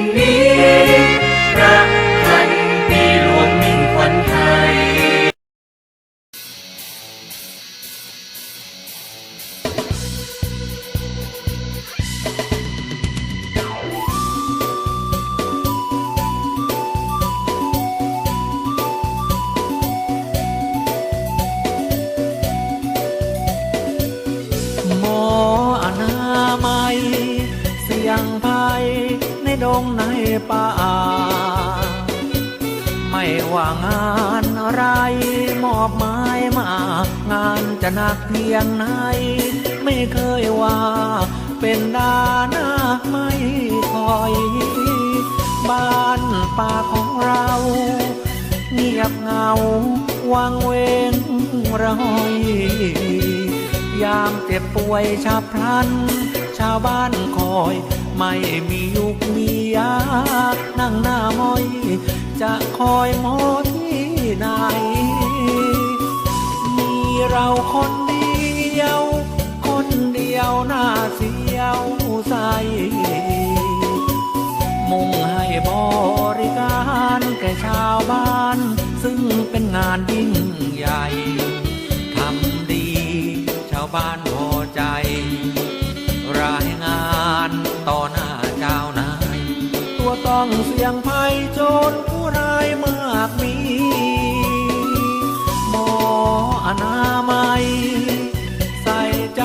in me. ป่า ไม่ว่างานอะไรมอบหมายมา งานจะหนักเพียงไหน ไม่เคยว่า เป็นดาหน้าไม่คอย บ้านป่าของเราเงียบเงาวางเวงรอยยามเจ็บป่วยชาพลัน ชาวบ้านคอย ไม่มียุกมียานั่งหน้ามอย จะคอยมอที่ไหน มีเราคนเดียว คนเดียวหน้าเสียวใส มุ่งให้บริการแก่ชาวบ้าน ซึ่งเป็นงานยิ่งใหญ่ ทำดีชาวบ้านพอ ต่อหน้าเจ้านาย ตัวต้องเสี่ยงภัยโจรผู้ร้ายมากมี หมออนามัย ใส่ใจ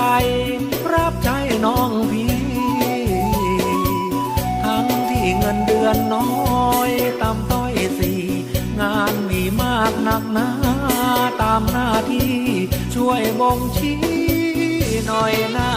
รับใช้น้องพี่ ทั้งที่เงินเดือนน้อยต่ำต้อยสี่งานมีมากหนักหนาตามหน้าที่ช่วยบ่งชี้หน่อยนะ